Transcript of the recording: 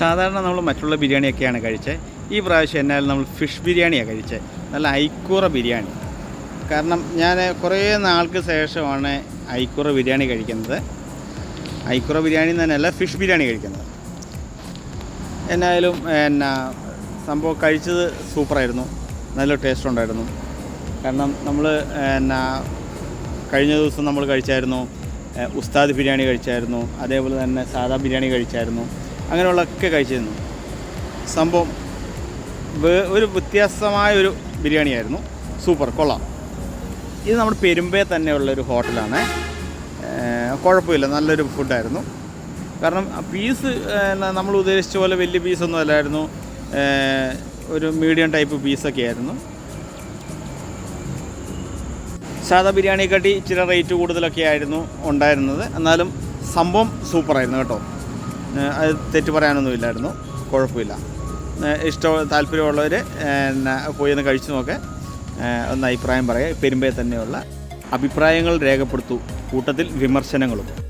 സാധാരണ നമ്മൾ മറ്റുള്ള ബിരിയാണിയൊക്കെയാണ് കഴിച്ചത് ഈ പ്രാവശ്യം എന്നാലും നമ്മൾ ഫിഷ് ബിരിയാണിയാണ് കഴിച്ചത് നല്ല ഐക്കൂറ ബിരിയാണി. കാരണം ഞാൻ കുറേ നാൾക്ക് ശേഷമാണ് ഐക്കൂറ ബിരിയാണി കഴിക്കുന്നത്. ഐക്കൂറ ബിരിയാണി തന്നെയല്ല ഫിഷ് ബിരിയാണി കഴിക്കുന്നത്. എന്നായാലും എന്നാ സംഭവം കഴിച്ചത് സൂപ്പറായിരുന്നു. നല്ല ടേസ്റ്റ് ഉണ്ടായിരുന്നു. കാരണം നമ്മൾ എന്നാ കഴിഞ്ഞ ദിവസം നമ്മൾ കഴിച്ചായിരുന്നു ഉസ്താദ് ബിരിയാണി കഴിച്ചായിരുന്നു അതേപോലെ തന്നെ സാദാ ബിരിയാണി കഴിച്ചായിരുന്നു. അങ്ങനെയുള്ളതൊക്കെ കഴിച്ചിരുന്നു. സംഭവം ഒരു വ്യത്യാസമായ ഒരു ബിരിയാണിയായിരുന്നു. സൂപ്പർ കൊള്ളാം. ഇത് നമ്മുടെ പെരുമ്പേ തന്നെയുള്ള ഒരു ഹോട്ടലാണ് കുഴപ്പമില്ല നല്ലൊരു ഫുഡായിരുന്നു. കാരണം പീസ് നമ്മൾ ഉദ്ദേശിച്ച പോലെ വലിയ പീസൊന്നും അല്ലായിരുന്നു. ഒരു മീഡിയം ടൈപ്പ് പീസൊക്കെ ആയിരുന്നു. സാധാ ബിരിയാണിയെക്കാട്ടി ഇച്ചിരി റേറ്റ് കൂടുതലൊക്കെ ആയിരുന്നു ഉണ്ടായിരുന്നത്. എന്നാലും സംഭവം സൂപ്പറായിരുന്നു കേട്ടോ. അത് തെറ്റ് പറയാനൊന്നുമില്ലായിരുന്നു. കുഴപ്പമില്ല. ഇഷ്ടം താല്പര്യമുള്ളവർ പോയി ഒന്ന് കഴിച്ചു നോക്കെ. ഒന്ന് അഭിപ്രായം പറയുക പെരുമ്പേ തന്നെയുള്ള അഭിപ്രായങ്ങൾ രേഖപ്പെടുത്തു. കൂട്ടത്തിൽ വിമർശനങ്ങളും.